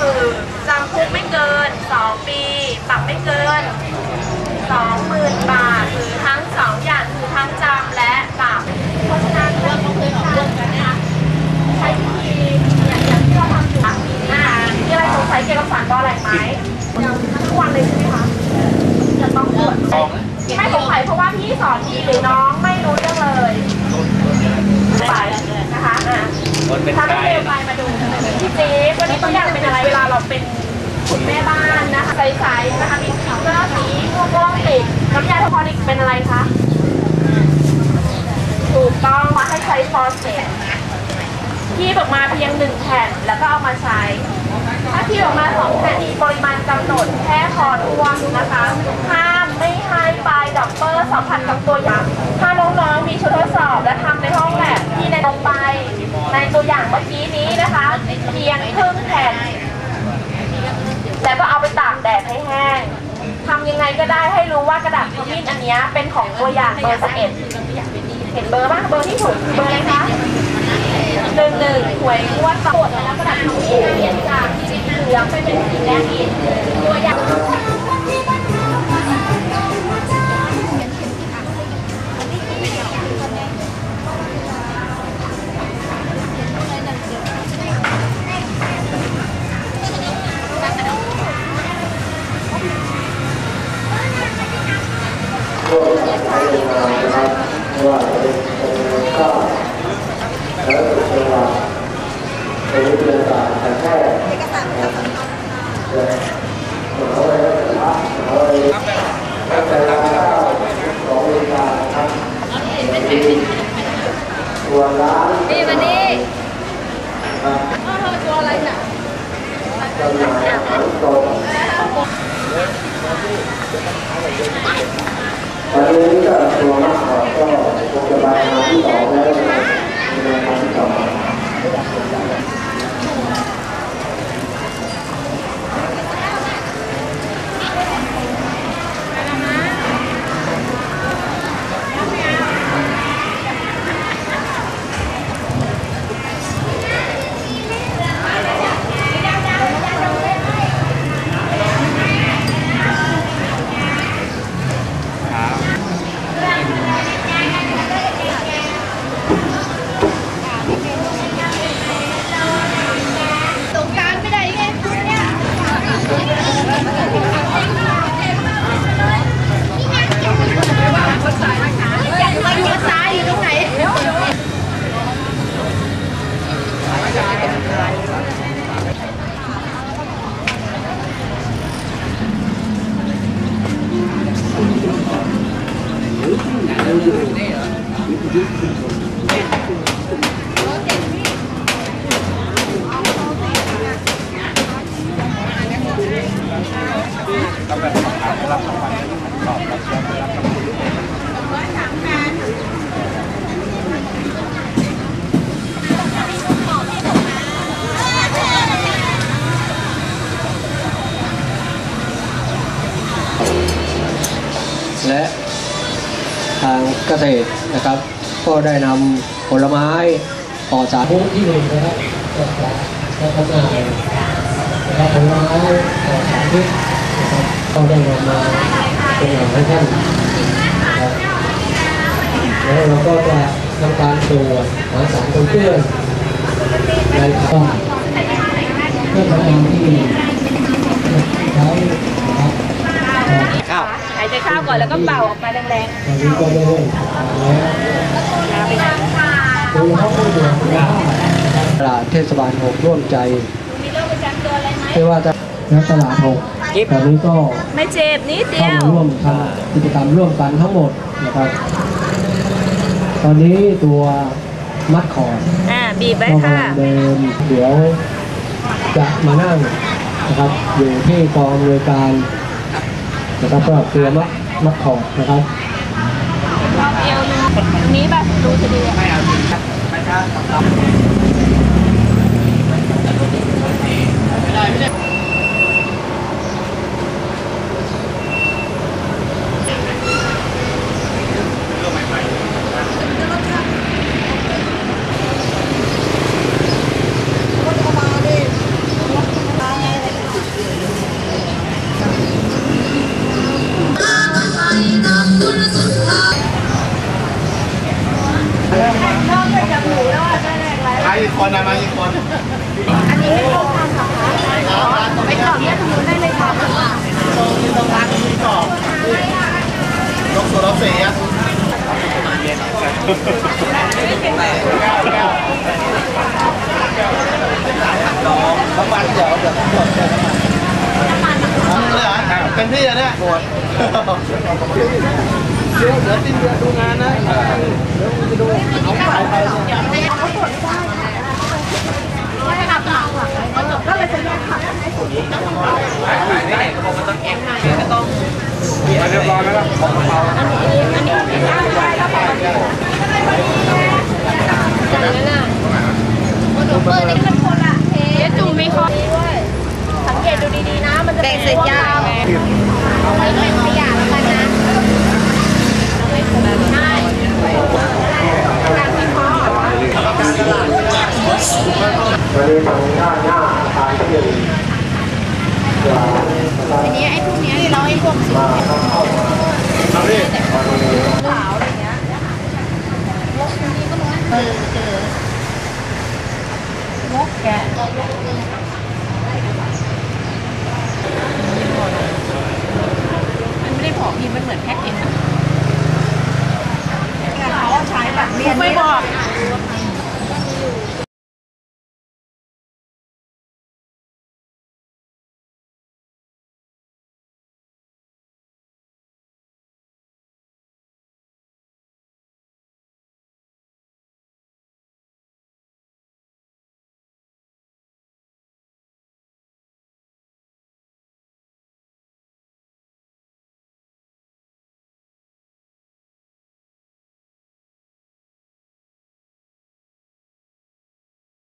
คือจำคุกไม่เกิน 2 ปี ปรับไม่เกิน 20,000 บาท หรือทั้ง 2 อย่างคือทั้งจำและปรับเพราะฉะนั้นเราต้องเคยเรื่องกันนะคะใช้วิธีอย่างอย่างที่เราทำอยู่อะอ่ามีอะไรสงสัยเกี่ยวกับสารบอแหลกไหมทุกวันเลยใช่ไหมคะจะต้องตรวจไม่สงสัยเพราะว่าพี่สอนดีหรือน้องไม่รู้เรื่องเลยไปนะคะอะคนเป็นถ้าไกไม่ด์เร็วไปมาดูพี่จี๊ดวันนี้ตัวอย่างเป็นอะไร เป็นคุณแม่บ้านนะคะใสๆนะคะมีสติ๊กเกอร์สีม่วงม่วงติดน้ำยาทอนิกเป็นอะไรคะถูกต้องมาให้ใช้ฟอสเฟตคีบออกมาเพียงหนึ่งแผ่นแล้วก็เอามาใช้ ถ้าคีบออกมาสองแผ่นมีปริมาณกำหนดแค่พอท่วงนะคะห้ามไม่ให้ปลายดับเปอร์สัมผัสกับตัวอย่าง ถ้าน้องๆมีชุดทดสอบและทำในห้องแลบที่ในลงไป ในตัวอย่างเมื่อกี้นี้นะคะ เพียงครึ่งแผ่น แล้วก็เอาไปตากแดดให้แห้งทำยังไงก็ได้ให้รู้ว่ากระดาษขมิ้นอันนี้เป็นของตัวอย่างเบอร์สเอ็ดเห็นเบอร์บ้างเบอร์ที่ถูกคือเบอร์อะไรคะหนึ่งหนึ่งหวยงวดสดแล้วกระดาษขมิ้นเปลี่ยนจากสีเหลืองไปเป็นสีแดงตัวอย่าง ตัวร้านนี่มานี่ครับตัวอะไรน่ะจำหน่ายอาหารสดวันนี้ก็ตัวมากกว่าก็คงจะไปงานที่สองแล้วนะครับในงานที่สอง สงการไม่ได้ไงคุณเนี่ยอยากมาดูภาษาอยู่ตรงไหน และทางเกษตรนะครับ ก็ได้นำผลไม้ปลอดสารพิษที่หนึ่งนะครับก็จะได้ทำงานนะครับผลไม้ปลอดสารพิษนะครับก็ได้นำมาเป็นอย่างให้ท่านแล้วเราก็จะทำการตรวจหาสารปนเปื้อนในข้าวเพื่อทำงานที่ใช้นะครับาวหายใจเข้าก่อนแล้วก็เป่าออกมาแรงตอนนี้ก็ได้เริ่มแล้วโดยเฉพาะผู้ป่วยตลาดเทศบาลหกร่วมใจๆมีโรคประจำตัวอะไรไหมไม่ว่าจะนักตลาดหกตอนนี้ก็ไม่เจ็บนิดเดีเข้ายวมาร่วมทำกิจกรรมร่วมกันทั้งหมดนะครับ ตอนนี้ตัวมัดคอร์ดอ่าบีบไว้ก็ค่ะกำลังเดินเดี๋ยวจะมานั่งนะครับอยู่ที่กองอำนวยการ นะครับสำหรับตัวมัดมัดคอนะครับรอบเอวนึงนี้แบบดูจะดีอะ นอกมไรงไราอีกคนนะมาอีกคนอันนี้ไม่ต้องทำหรอคะไปต่อเนี่ยตรงนู้นได้เลยค่ะตรงนี้ตรงร้านนี้ต่อตรงโซลเซียน้ำมันเดี๋ยวเดี๋ยวหมดเลยน้ำมันน้ำมันเลยเหรอเป็นพี่อะเนี่ย เดี๋ยวเดี๋ยวสิ้นเดือนดูงานนะเดี๋ยวมึงจะดูเอาไปไปก็เลยจะแยกผักให้สุดไม่ไหนก็บอกมันต้องแอ็กก็ต้องมาเรียบร้อยแล้วของเราอันนี้อันนี้ที่ย่างไว้แล้วพอมันอย่างนั้นน่ะโอ้หนูเปิดนี่มันคนละเทสจูมีคอด้วยสังเกตดูดีๆนะ มันจะเป็นเศษยางไม่เป็นขยะแล้วกันนะใช่การวิเคราะห์ วันนี้ทาง หน้าหน้าทางที่หนึ่งจะทีนี้ไอ้พวกเนี้ยเราไอ้พวกสีมาเข้าเข้ามาขาวอะไรเงี้ยเออเจอมกแกะ